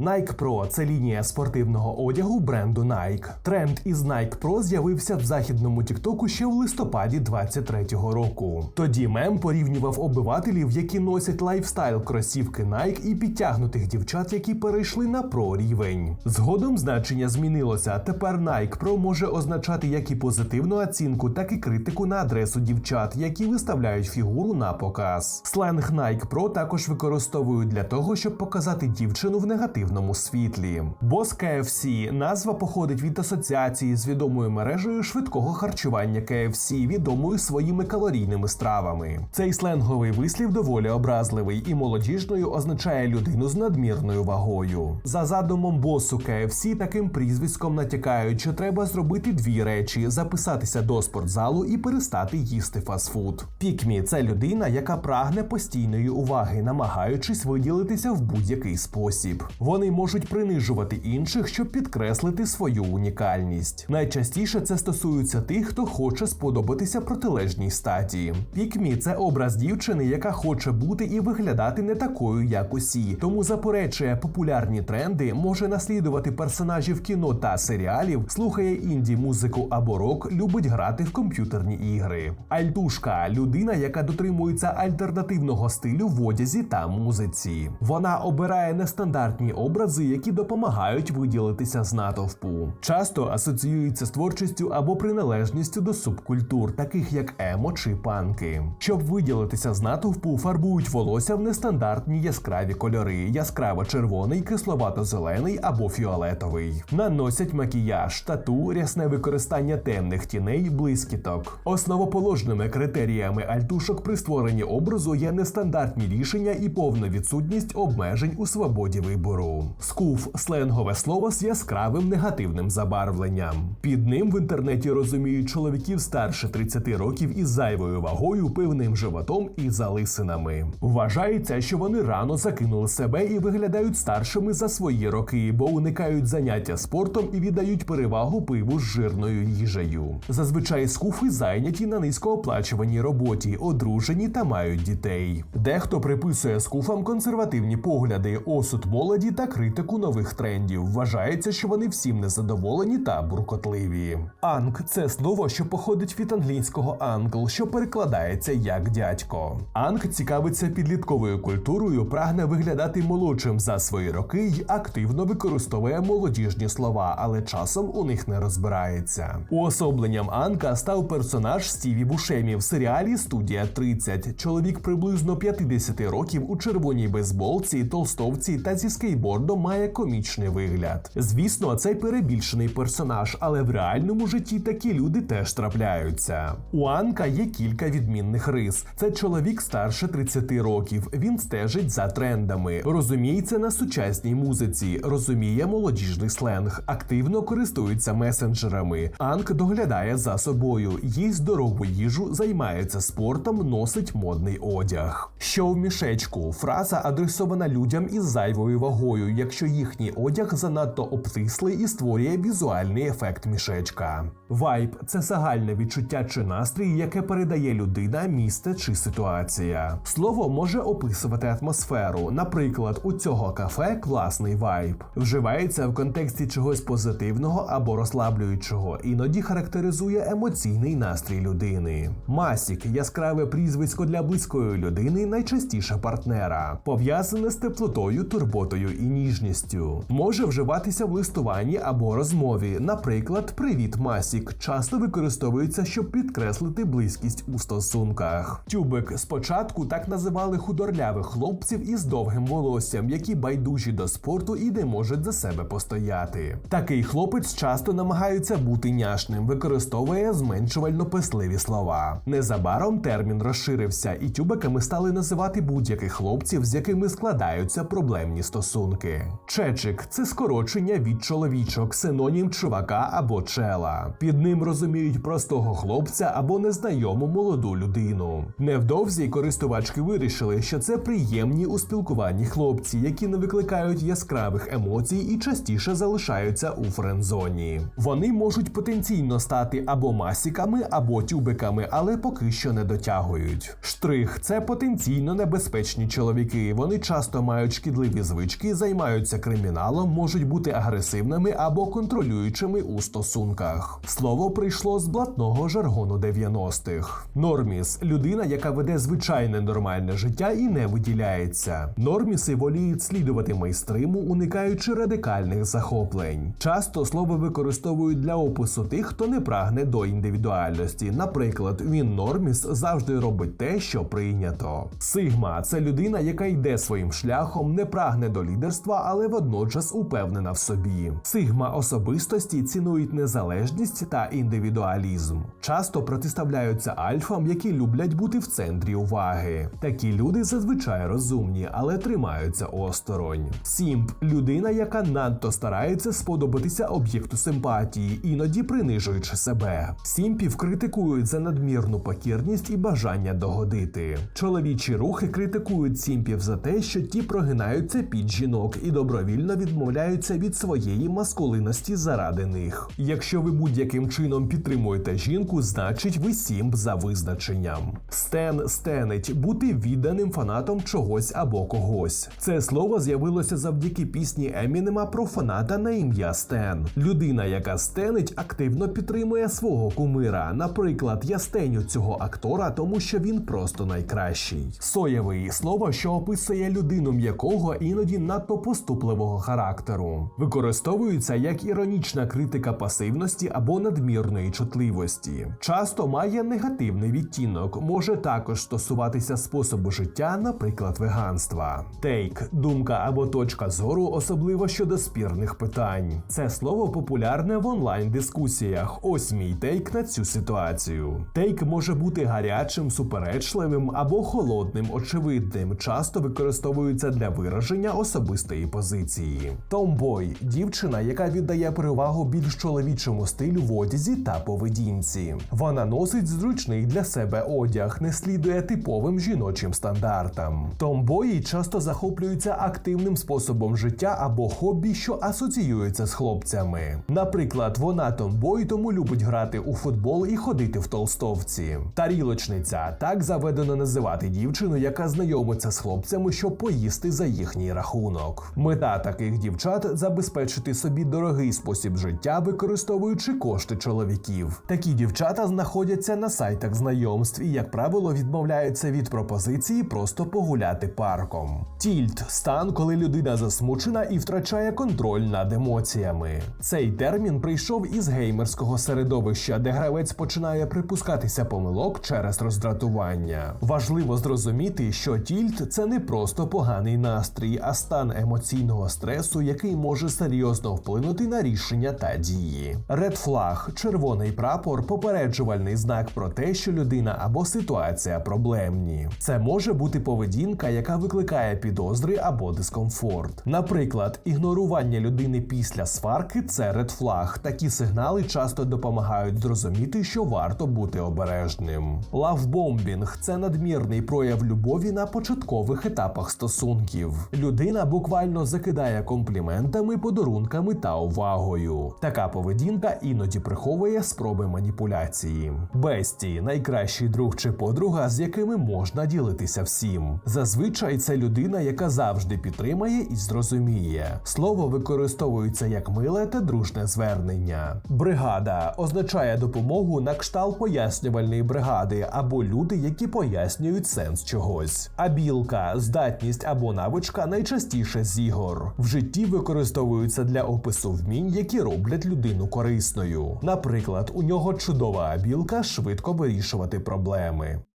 Nike Pro – це лінія спортивного одягу бренду Nike. Тренд із Nike Pro з'явився в західному Тіктоку ще в листопаді 23-го року. Тоді мем порівнював обивателів, які носять лайфстайл кросівки Nike і підтягнутих дівчат, які перейшли на про рівень. Згодом значення змінилося. Тепер Nike Pro може означати як і позитивну оцінку, так і критику на адресу дівчат, які виставляють фігуру на показ. Сленг Nike Pro також використовують для того, щоб показати дівчину в негативному світлі. Бос KFC – назва походить від асоціації з відомою мережею швидкого харчування KFC, відомою своїми калорійними стравами. Цей сленговий вислів доволі образливий і молодіжною означає людину з надмірною вагою. За задумом босу KFC таким прізвиськом натякають, що треба зробити дві речі: записатися до спортзалу і перестати їсти фастфуд. Пікмі це людина, яка прагне постійної уваги, намагаючись виділитися в будь-який спосіб. Вони можуть принижувати інших, щоб підкреслити свою унікальність. Найчастіше це стосується тих, хто хоче сподобатися протилежній статі. Пікмі це образ дівчини, яка хоче бути і виглядати не такою, як усі, тому заперечує популярні тренди, може наслідувати персонажів кіно та серіалів, слухає інді музику або рок, любить грати в комп'ютерні ігри. Альтушка людина, яка дотримується альтернативного стилю в одязі та музиці. Вона обирає нестандартні образи, які допомагають виділитися з натовпу. Часто асоціюється з творчістю або приналежністю до субкультур, таких як емо чи панки. Щоб виділитися з натовпу, фарбують волосся в нестандартні яскраві кольори: яскраво-червоний, кисловато-зелений або фіолетовий. Наносять макіяж, тату, рясне використання темних тіней, блискіток. Основоположними критеріями альтушок при створенні образу є нестандартні рішення і повна відсутність обмежень у свободі вибору. Скуф сленгове слово з яскравим негативним забарвленням. Під ним в інтернеті розуміють чоловіків старше 30 років із зайвою вагою, пивним животом і залисинами. Вважається, що вони рано закинули себе і виглядають старшими за свої роки, бо уникають заняття спортом і віддають перевагу пиву з жирною їжею. Зазвичай скуфи зайняті на низькооплачуваній роботі, одружені та мають дітей. Дехто приписує скуфам консервативні погляди, осуд молоді та критику нових трендів. Вважається, що вони всім незадоволені та буркотливі. Анг це слово, що походить від англійського англ, що перекладається як дядько. Анг цікавиться підлітковою культурою, прагне виглядати молодшим за свої роки й активно використовує молодіжні слова, але часом у них не розбирається. Уособленням Анка став персонаж Стіві Бушемі в серіалі Студія 30. Чоловік приблизно 50 років у червоній бейсболці, толстовці та зі скейтбордом має комічний вигляд. Звісно, цей перебільшений персонаж, але в реальному житті такі люди теж трапляються. У Анка є кілька відмінних рис. Це чоловік старше 30 років. Він стежить за трендами, розуміється на сучасній музиці, розуміє молодіжний сленг, активно користується месенджерами. Анк доглядає за собою, їсть здорову їжу, займається спортом, носить модний одяг. Що в мішечку? Фраза адресована людям із зайвою вагою, якщо їхній одяг занадто обтислий і створює візуальний ефект мішечка. Вайб це загальне відчуття чи настрій, яке передає людина, місце чи ситуація. Слово може описувати атмосферу. Наприклад, у цього кафе класний вайб. Вживається в контексті чогось позитивного або розслаблюючого, іноді характеризує емоційний настрій людини. Масік яскраве прізвисько для близької людини, найчастіше партнера, пов'язане з теплотою, турботою і ніжністю. Може вживатися в листуванні або розмові. Наприклад, Привіт, Масік часто використовується, щоб підкреслити близькість у стосунках. Тюбик спочатку так називали худорлявих хлопців із довгим волоссям, які байдужі до спорту і не можуть за себе постояти. Такий хлопець часто намагається бути няшним, використовує зменшувально писливі слова. Незабаром термін розширився, і тюбиками стали називати будь-яких хлопців, з якими складаються проблемні стосунки. Чечик це скорочення від чоловічок, синонім чувака або чела. Під ним розуміють простого хлопця або незнайому молоду людину. Невдовзі користувачки вирішили, що це приємні у спілкуванні хлопці, які не викликають яскравих емоцій і частіше залишаються у френдзоні. Вони можуть потенційно стати або масіками, або тюбиками, але поки що не дотягують. Штрих це потенційно небезпечні чоловіки. Вони часто мають шкідливі звички, за займаються криміналом, можуть бути агресивними або контролюючими у стосунках. Слово прийшло з блатного жаргону 90-х. Норміс людина, яка веде звичайне нормальне життя і не виділяється. Норміси воліють слідувати майстриму, уникаючи радикальних захоплень. Часто слово використовують для опису тих, хто не прагне до індивідуальності. Наприклад, він норміс завжди робить те, що прийнято. Сигма це людина, яка йде своїм шляхом, не прагне до лідерства, але водночас упевнена в собі. Сигма особистості цінують незалежність та індивідуалізм. Часто протиставляються альфам, які люблять бути в центрі уваги. Такі люди зазвичай розумні, але тримаються осторонь. Сімп людина, яка надто старається сподобатися об'єкту симпатії, іноді принижуючи себе. Сімпів критикують за надмірну покірність і бажання догодити. Чоловічі рухи критикують сімпів за те, що ті прогинаються під жінок і добровільно відмовляються від своєї маскулинності заради них. Якщо ви будь-яким чином підтримуєте жінку, значить ви сімп за визначенням. Стен стенить бути відданим фанатом чогось або когось. Це слово з'явилося завдяки пісні Емінема про фаната на ім'я Стен. Людина, яка стенить, активно підтримує свого кумира. Наприклад, я стеню цього актора, тому що він просто найкращий. Соєвий слово, що описує людину м'якого, іноді надто поступливого характеру. Використовується як іронічна критика пасивності або надмірної чутливості. Часто має негативний відтінок, може також стосуватися способу життя, наприклад, веганства. Тейк думка або точка зору, особливо щодо спірних питань. Це слово популярне в онлайн-дискусіях. Ось мій тейк на цю ситуацію. Тейк може бути гарячим, суперечливим або холодним, очевидним. Часто використовується для вираження особистої позиції. Томбой дівчина, яка віддає перевагу більш чоловічому стилю в одязі та поведінці. Вона носить зручний для себе одяг, не слідує типовим жіночим стандартам. Томбої часто захоплюються активним способом життя або хобі, що асоціюються з хлопцями. Наприклад, вона томбой, тому любить грати у футбол і ходити в толстовці. Тарілочниця так заведено називати дівчину, яка знайомиться з хлопцями, щоб поїсти за їхній рахунок. Мета таких дівчат забезпечити собі дорогий спосіб життя, використовуючи кошти чоловіків. Такі дівчата знаходяться на сайтах знайомств і, як правило, відмовляються від пропозиції просто погуляти парком. Тільт стан, коли людина засмучена і втрачає контроль над емоціями. Цей термін прийшов із геймерського середовища, де гравець починає припускатися помилок через роздратування. Важливо зрозуміти, що тільт це не просто поганий настрій, а стан емоційного стресу, який може серйозно вплинути на рішення та дії. Red Flag – червоний прапор, попереджувальний знак про те, що людина або ситуація проблемні. Це може бути поведінка, яка викликає підозри або дискомфорт. Наприклад, ігнорування людини після сварки це Red Flag. Такі сигнали часто допомагають зрозуміти, що варто бути обережним. Лавбомбінг це надмірний прояв любові на початкових етапах стосунків. Людина буквально закидає компліментами, подарунками та увагою. Така поведінка іноді приховує спроби маніпуляції. Бесті найкращий друг чи подруга, з якими можна ділитися всім. Зазвичай це людина, яка завжди підтримає і зрозуміє. Слово використовується як миле та дружне звернення. Бригада означає допомогу на кшталт пояснювальної бригади або люди, які пояснюють сенс чогось. А білка, здатність або навичка найчастіше з ігор. В житті використовуються для опису вмінь, які роблять людину корисною. Наприклад, у нього чудова абілка швидко вирішувати проблеми.